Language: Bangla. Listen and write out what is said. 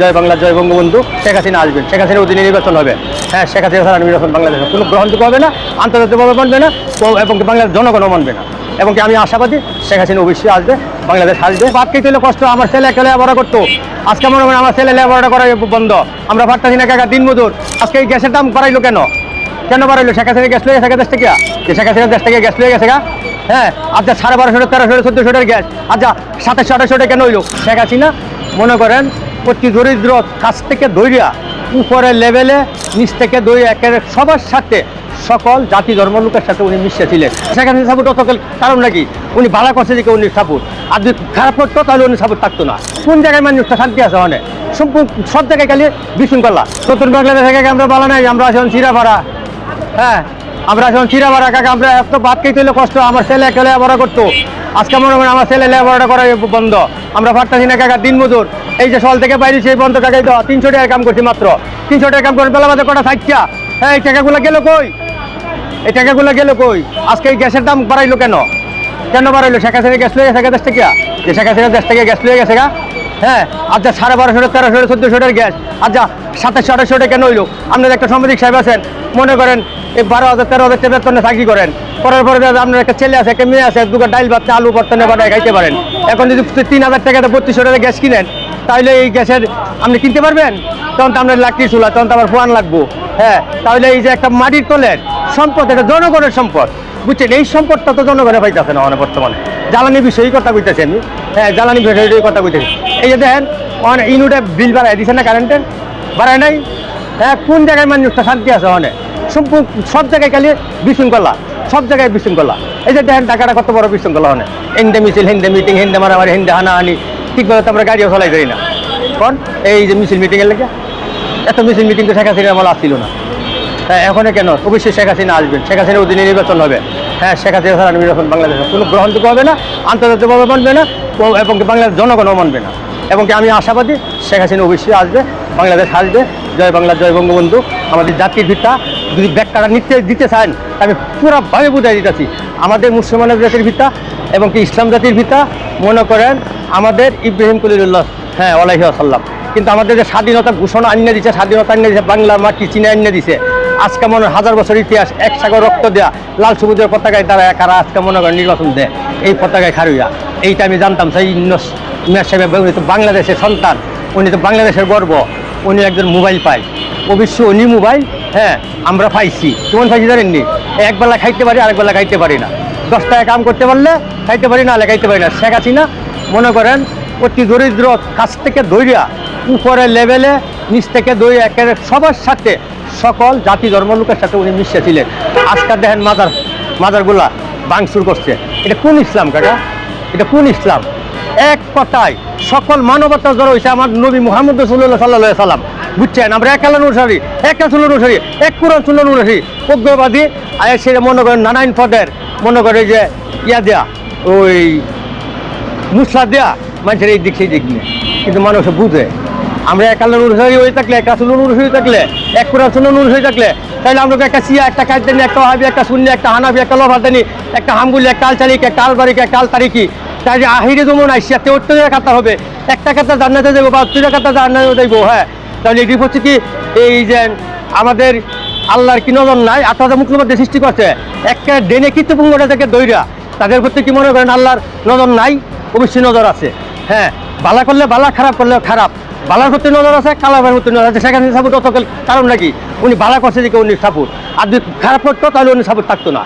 জয় বাংলা জয় বঙ্গবন্ধু, শেখ হাসিনা আসবেন। শেখ হাসিনার অধীনে নির্বাচন হবে। হ্যাঁ শেখ হাসিনা ছাড়া নির্বাচন বাংলাদেশে কোনো গ্রহণযোগ্য হবে না, আন্তর্জাতিকভাবে মানবে না এবং বাংলাদেশ জনগণও মানবে না। এবং কি আমি আশাবাদী শেখ হাসিনা অবশ্যই আসবে, বাংলাদেশ আসবে বাদকে তুলে কষ্ট? আমার ছেলে একটা লেখাপড়া করতো। আজকে মনে করেন আমার ছেলে লেখাপড়া করা বন্ধ। আমরা পারতাছি না কাকা দিন মজুর আজকে এই গ্যাসের দাম বাড়াইলো কেন? কেন বাড়াইলো? শেখ হাসিনা গ্যাস লয়ে গেছে দেশ থেকে? যে শেখ হাসিনা দেশ থেকে গ্যাস লয়ে গেছে গা? হ্যাঁ আচ্ছা সাড়ে বারোশো, তেরোশো, চোদ্দশো টাকার গ্যাস। আচ্ছা সাতাশশো, আঠাশশো টাকা কেন হইল? শেখ হাসিনা মনে করেন অতি দরিদ্র কাছ থেকে দৈরিয়া উপরের লেভেলে, নিচ থেকে দই একের সবার সাথে সকল জাতি ধর্ম লোকের সাথে উনি মিশে ছিলেন সেখানে সাপোর্ট অত কারণ নাকি উনি ভালো করছে যে উনি সাপোর্ট আর যদি খারাপ করতো, তাহলে উনি সাপোর্ট থাকতো না। কোন জায়গায় মানুষটা শান্তি আছে অনেক সম্পূর্ণ সব জায়গায় খালি বিশৃঙ্খলা। নতুন বাংলাদেশ থেকে আমরা বলা নাই, আমরা এখন চিরাপাড়া হ্যাঁ। আমরা এখন চিরাপাড়া কাকা, আমরা এত ভাত খেতে হলে কষ্ট, আমার ছেলে একটা লেখাপড়া করতো। আজকে মনে করেন আমার ছেলে লেখাপড়াটা করা বন্ধ। আমরা পারতাছি না কাকা, দিন মজুর। এই যে সল থেকে বাইরে সেই বন্ধ কাকাই তো তিনশো টাকা কাম করছি মাত্র। তিনশো টাকা কাম করে বেলা বাদে কটা থাকছা হ্যাঁ এই টাকাগুলো গেল কই? এই টাকাগুলো গেল কই? আজকে এই গ্যাসের দাম বাড়াইলো কেন? কেন বাড়াইলো? শেখ হাসিনা গ্যাস লয়ে গেছে দেশ থেকে? যে শেখ হাসিনা দেশ থেকে গ্যাস লয়ে গেছে গা হ্যাঁ আচ্ছা সাড়ে বারোশো, তেরোশো, চোদ্দশো টাকার গ্যাস। আচ্ছা সাতাশশো, আঠাশশো টাকা কেন হইল আপনার একটা সাংবাদিক সাহেব আছেন, মনে করেন এই বারো হাজার, তেরো হাজার বেতনে চাকরি করেন। করার পরে আপনার একটা ছেলে আছে, একটা মেয়ে আছে দুটো ডাইল ভাত, আলু বর্তনে বাটায় খাইতে পারেন। এখন যদি তিন হাজার টাকাতে বত্রিশশো টাকা গ্যাস কিনেন, তাহলে এই গ্যাসের আপনি কিনতে পারবেন? তখন তো আপনার লাকড়ি চুলা, তখন তো আমার ফোয়ান লাগবো। হ্যাঁ তাহলে এই যে একটা মাটির তলের সম্পদ, এটা জনগণের সম্পদ। বুঝছেন? এই সম্পদটা তো জনগণে পাইতেছে না মানে বর্তমানে। জ্বালানি বিষয়ই কথা কইতেছি আমি। হ্যাঁ জ্বালানি বিষয়ের কথা কইতেছি। এই যে দেখেন অনেক ইউনিটে বিল বাড়াই দিছে না কারেন্টের বাড়ায় নাই? হ্যাঁ কোন জায়গায় মানুষটা শান্তি আছে সম্পূর্ণ সব জায়গায় খালি বিশৃঙ্খলা, সব জায়গায় বিশৃঙ্খলা। এই যে দেখেন টাকাটা কত বড় বিশৃঙ্খলা অনেক হিন্দে মিছিল, হিন্দে মিটিং হিন্দে মারামারি, হিন্দে হানাহানি। ঠিকভাবে তো আমরা গাড়িও চলাই যাই না। কোন? এই যে মিছিল মিটিংয়ের লেগে। এত মিছিল মিটিং তো শেখ হাসিনা আমল আসছিল না। হ্যাঁ এখন কেন? অবশ্যই শেখ হাসিনা আসবেন। শেখ হাসিনার অধীনে নির্বাচন হবে। হ্যাঁ শেখ হাসিনা ছাড়া নির্বাচন বাংলাদেশে কোনো গ্রহণযোগ্য হবে না, আন্তর্জাতিকভাবে মানবে না। এবং বাংলাদেশ জনগণও মানবে না। এবং আমি আশাবাদী শেখ হাসিনা অবশ্যই আসবে, বাংলাদেশ আসবে। জয় বাংলা, জয় বঙ্গবন্ধু। আমাদের জাতির ভিত্তা যদি ব্যাখ্যাটা নিতে দিতে চান আমি পুরোভাবে বুঝাই দিতেছি আমাদের মুসলমানের জাতির ভিত্তা এবং কি ইসলাম জাতির ভিত্তা মনে করেন আমাদের ইব্রাহিম কলিল্লাহ হ্যাঁ আলাইহি আসাল্লাম কিন্তু আমাদের যে স্বাধীনতা ঘোষণা আনিয়ে দিচ্ছে স্বাধীনতা আনিয়ে দিচ্ছে বাংলা মাটি চিনে আনিয়ে দিছে আজকে মনে হাজার বছর ইতিহাস, এক সাগর রক্ত দেয়া লাল সবুজের পতাকায় তারা কারা আজকে মনে করেন নির্বাচন দেয়? এই পতাকায় খারুইয়া। এইটা আমি জানতাম, সেই উনি তো বাংলাদেশের সন্তান, উনি তো বাংলাদেশের গর্ব, উনি একজন মোবাইল পায় অবশ্য উনি মোবাইল হ্যাঁ আমরা পাইছি। কেমন পাইছি জানেননি? একবেলা খাইতে পারি আরেকবেলা খাইতে পারি না। দশ টাকা কাম করতে পারলে খাইতে পারি না হলে খাইতে পারি না। শেখ হাসিনা মনে করেন অতি দরিদ্র কাছ থেকে দৈরিয়া উপরে লেভেলে নিচ থেকে দই একের সবার সাথে সকল জাতি ধর্ম লোকের সাথে উনি মিশে ছিলেন আজকাল দেখেন মাজার, মাজারগুলা বাংসুর করছে। এটা কোন ইসলাম, কাকা? এটা কোন ইসলাম? এক কথায়, সকল মানবতা জড়ো হয়েছে আমার নবী মুহাম্মদ রসুল্লাহ সাল্লাহ সাল্লাম। বুঝছেন? আমরা এক আল্লাহ অনুসারী এক রাসুল্লাহ অনুসারী এক কোরআন সুল্লাহ অনুসারী প্রজ্ঞবাদী আর সেটা মনে করেন নানান পদের, মনে করে যে ইয়া দেয়া, ওই মুসলা দেয়া, মানুষের এই দিক সেই দিক নিয়ে। কিন্তু মানুষ বুঝে। আমরা এক আল্লাহ অনুসারী হয়ে থাকলে, এক রাসুল অনুসারী থাকলে, এক কোরআন সুল্লাহ অনুসারী থাকলে, তাহলে আমরা একটা সিয়া একটা কাজদানি, একটা ওহাবি একটা শূন্য একটা হানাবি, একটা লভাদানি একটা হামগুলি, একটা আলচালিক, একটা আলবারিক, একটা আলতারিকি তাই যে আহিরে যেমন আইসিয়া তেহট্ট কাতা হবে। একটা কাতা জান্নাতে যাব বা দুইটা কাতা জান্নাতে যাইবো হ্যাঁ। তাহলে এটি হচ্ছে কি? এই যে আমাদের আল্লাহর কি নজর নাই আত্মাদা মুখ্যমন্ত্রী সৃষ্টি করছে। একটা ডেনে কৃতপুঙ্গটা থেকে দৈরা তাদের প্রতি কি মনে করেন, আল্লাহর নজর নাই? অবশ্যই নজর আছে। হ্যাঁ। বালা করলে বালা, খারাপ করলে খারাপ। বালার প্রতি নজর আছে, কালামের প্রতি নজর আছে। সেখানে সাপোর্ট অত কারণ নাকি উনি বালা করছে যে উনি সাপোর্ট। আর যদি খারাপ করতো, তাহলে উনি সাপোর্ট থাকতো না।